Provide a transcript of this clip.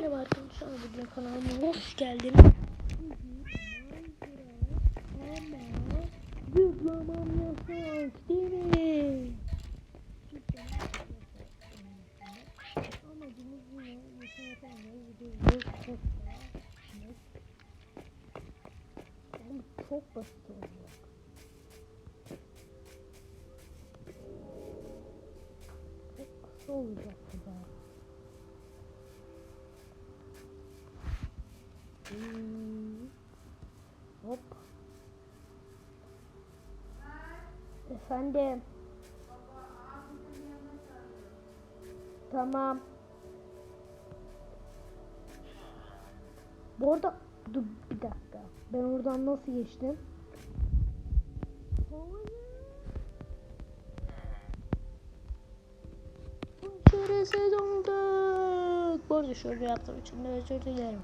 Merhaba arkadaşlar, bugün kanalıma hoş geldiniz. Ama zıplamam yasak değil mi? Çok basit olacak. Çok kısa olacak bu. Hop. Efendim. Tamam. Bu arada dur bir dakika. Ben oradan nasıl geçtim? Başarısız olduk. Bu arada şöyle yaptığım için özür dilerim.